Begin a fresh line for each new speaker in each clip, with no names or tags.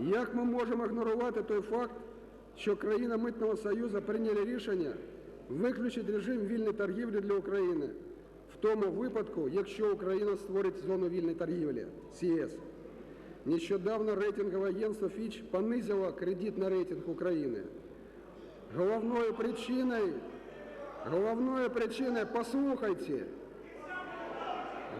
Як ми можемо ігнорувати той факт, що країна Митного Союзу прийняли рішення виключити режим вільної торгівлі для України в тому випадку, якщо Україна створить зону вільної торгівлі ЄС? Нещодавно рейтингове агентство Fitch понизило кредитний рейтинг України. Головною причиною, головною причиною, послухайте,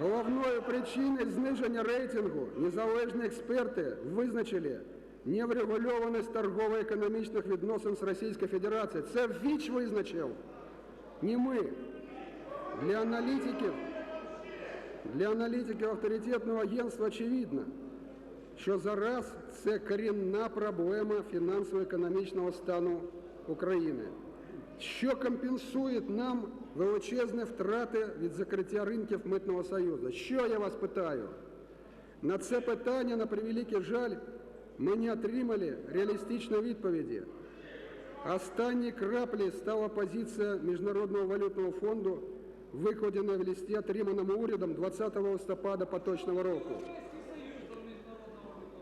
головною причиною зниження рейтингу незалежні експерти визначили неврегульованість торгово-економічних відносин з Російською Федерацією. Це Фіч визначив, не ми. Для аналітиків, для аналітиків авторитетного агентства очевидно, що зараз це корінна проблема фінансово-економічного стану України, що компенсує нам величезні втрати від закриття ринків Митного Союзу. Що я вас питаю? На це питання, на превеликий жаль, ми не отримали реалістичної відповіді. Останньою краплею стала позиція Міжнародного валютного фонду, викладена в листі, отриманому урядом 20 листопада поточного року.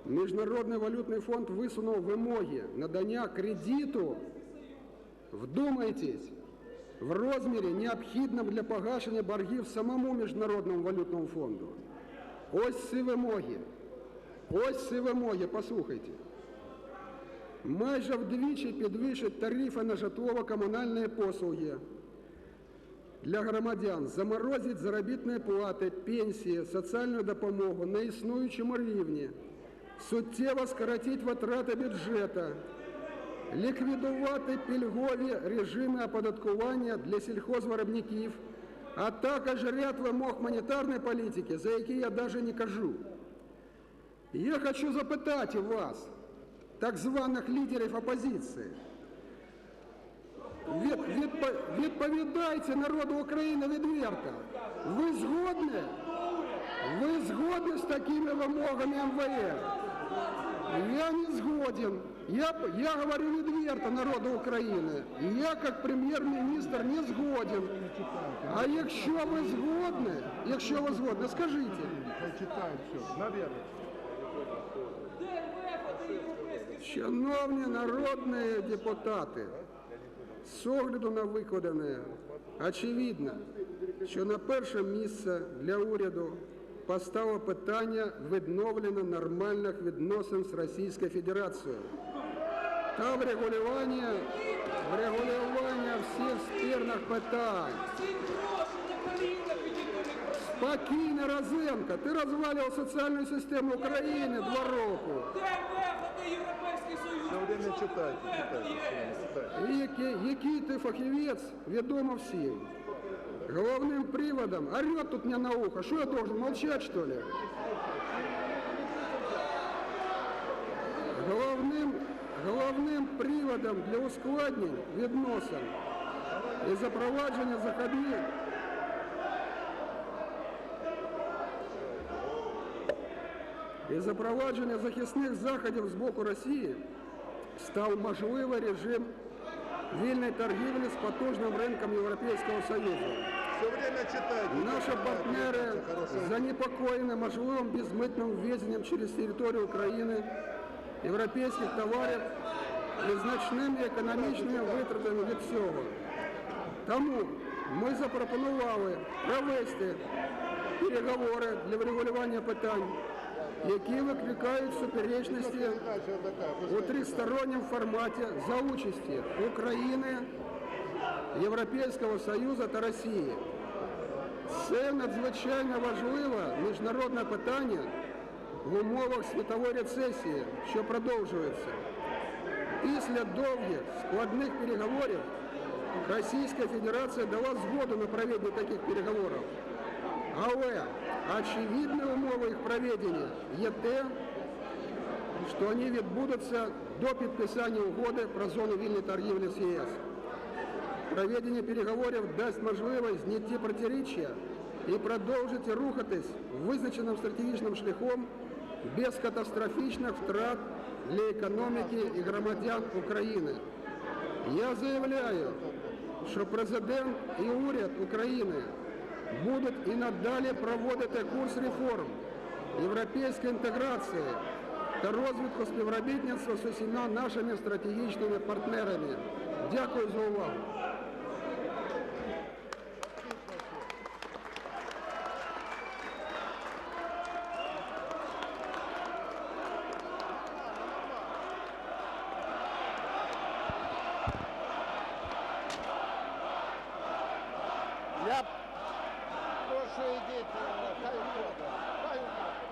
Міжнародний валютний фонд висунув вимоги надання кредиту, вдумайтесь, В розмірі необхідному для погашення боргів самому Міжнародному валютному фонду. Ось ці вимоги. Ось ці вимоги, послухайте. Майже вдвічі підвищить тарифи на житлово-комунальні послуги для громадян, заморозить заробітні плати, пенсії, соціальну допомогу на існуючому рівні, суттєво скоротить витрати бюджету, ліквідувати пільгові режими оподаткування для сільхозвиробників, а також ряд вимог монетарної політики, за які я навіть не кажу. Я хочу запитати вас, так званих лідерів опозиції, від, відпо- відповідайте народу України відверто. Ви згодні? Ви згодні з такими вимогами МВФ? Я не згоден. Я, я говорю відверто народу України. Я, як прем'єр-міністр, не згоден. А якщо ви згодні, якщо ви згодні, скажіть.
Прочитаем все. Наверное.
Шановні народні депутати, з огляду на викладене, очевидно, що на перше місце для уряду поставило питання відновлення нормальних відносин з Російською Федерацією та врегулювання, врегулювання всіх спірних питань.
Всі гроші на коліна підійдуть.
Спокійно, Розенко, ти розвалював соціальну систему України два роки.
Де виходи Європейський Союз?
Все время читайте, читайте. читайте.
І який, який ти фахівець, відомо всім. Головним приводом, орет тут мне на ухо, что я должен, молчать что ли? Головним, головним приводом для ускладнень відносин і запровадження заходних і запровадження захисних заходів з боку Росії став можливий режим вільної торгівлі з потужним ринком Європейського Союзу.
Все время читайте.
Наші партнери занепокоєні можливим безмитним ввезенням через територію України європейських товарів і значними економічними витратами від цього. Тому ми запропонували провести переговори для врегулювання питань, які викликають суперечності
Передача такая.
у тристороннем форматі за участі України, Європейського Союзу та Росії. Це надзвичайно важливе міжнародне питання в умовах світової рецесії, що продовжується. Після довгих складних переговорів Російська Федерація дала згоду на проведення таких переговорів. Але очевидною умовою їх проведення є те, що вони відбудуться до підписання угоди про зону вільної торгівлі з ЄС. Проведення переговорів дасть можливість знайти протиріччя і продовжити рухатись визначеним стратегічним шляхом без катастрофічних втрат для економіки і громадян України. Я заявляю, що президент і уряд України будуть і надалі проводити курс реформ європейської інтеграції та розвитку співробітництва з усіма нашими стратегічними партнерами. Дякую за увагу.
Я прошу ідіть, хай уходить. Хай уходить.